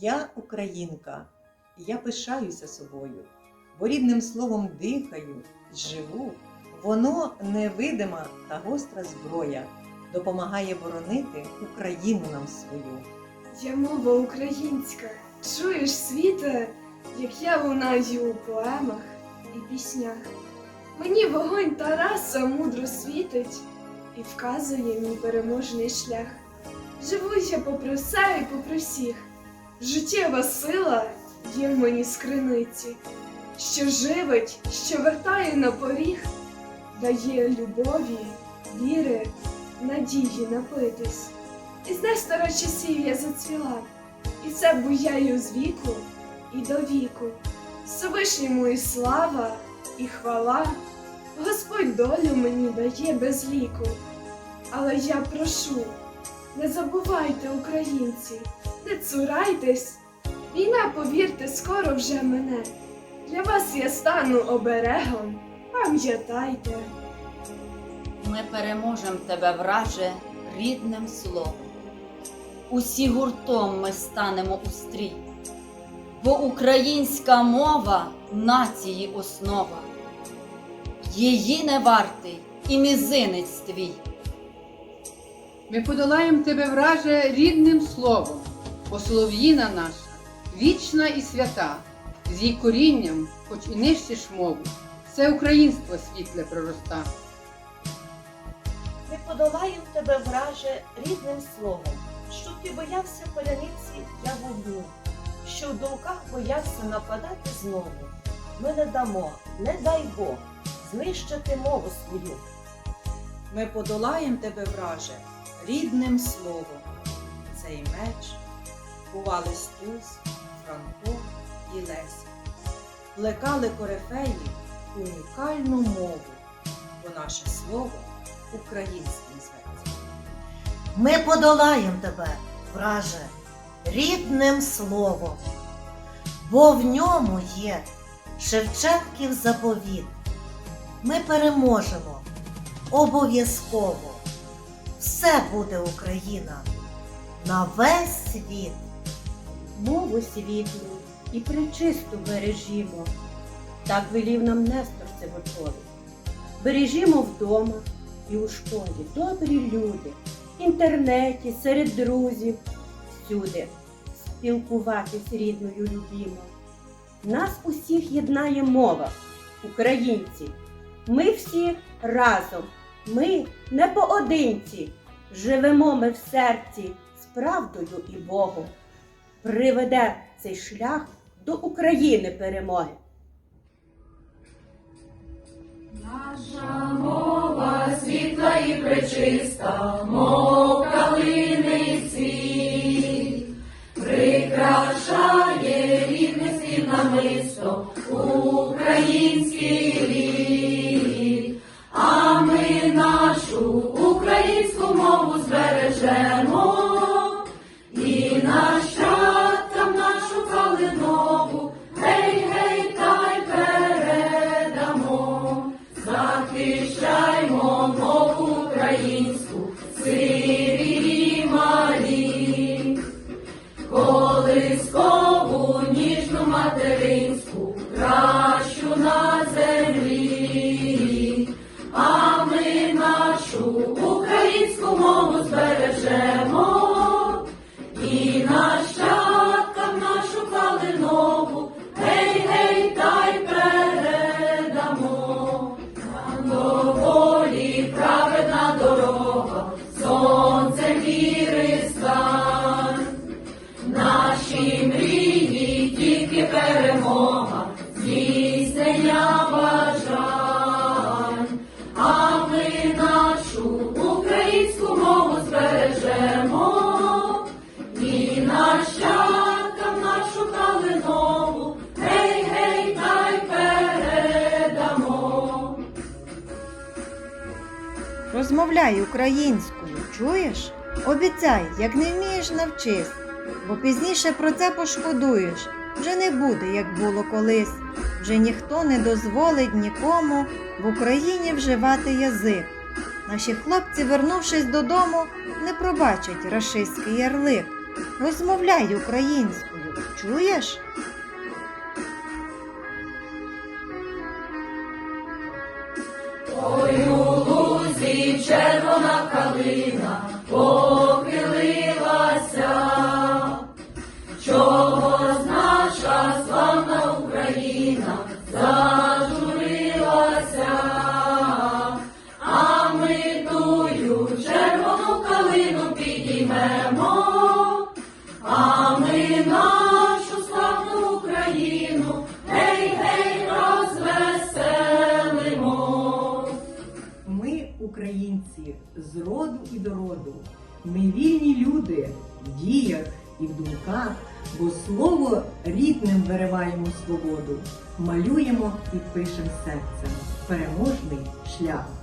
Я українка, я пишаюся собою, бо рідним словом дихаю, живу. Воно невидима та гостра зброя, допомагає боронити Україну нам свою. Я мова українська, чуєш світе, як я лунаю у поемах і піснях. Мені вогонь Тараса мудро світить і вказує мій переможний шлях. Живу я попри все і попри всіх. Життєва сила є в мені скриниці, що живить, що вертає на поріг, дає любові, віри, надії напитись. Із Нестора часів я зацвіла, і це буяю з віку і до віку. Всевишньому і слава, і хвала, Господь долю мені дає без ліку. Але я прошу, не забувайте, українці, не цурайтесь. Війна, повірте, скоро вже мене. Для вас я стану оберегом, пам'ятайте. Ми переможем тебе, враже, рідним словом. Усі гуртом ми станемо у стрій, бо українська мова нації основа. Її не вартий і мізинець твій. Ми подолаєм тебе, враже, рідним словом, бо солов'їна наша вічна і свята, з її корінням, хоч і нищиш мову, все українство світле пророста. Ми подолаєм тебе, враже, рідним словом, щоб ти боявся поляниці я вогню, що в думках боявся нападати знову. Ми не дамо, не дай Бог, знищити мову свою. Ми подолаєм тебе, враже, рідним словом. Цей меч бували Стус, Франко і Леся. Плекали корифеї унікальну мову, бо наше слово українським зветься. Ми подолаєм тебе, враже, рідним словом, бо в ньому є Шевченків заповіт. Ми переможемо обов'язково. Все буде Україна на весь світ. Мову світлу і причисту бережімо. Так велів нам Нестор Сивочовий. Бережімо вдома і у школі добрі люди, в інтернеті, серед друзів, всюди спілкуватись рідною любімо. Нас усіх єднає мова, українці. Ми всі разом, ми не поодинці. Живемо ми в серці з правдою і Богом приведе цей шлях до України перемоги. Наша мова світла і пречиста, мов калини цвіт, прикрашає рідне слів намисто український рід, а ми нашу українську мову збережемо колискову ніжну материнську, кращу на землі, а ми нашу українську мову збережемо. Розмовляй українською, чуєш? Обіцяй, як не вмієш, навчись, бо пізніше про це пошкодуєш. Вже не буде, як було колись. Вже ніхто не дозволить нікому в Україні вживати язик. Наші хлопці, вернувшись додому, не пробачать рашистський ярлик. Розмовляй українською, Чуєш? Ой, червона калина українці, з роду і до роду. Ми вільні люди в діях і в думках, бо слово рідним вириваємо свободу, малюємо і пишем серцем переможний шлях.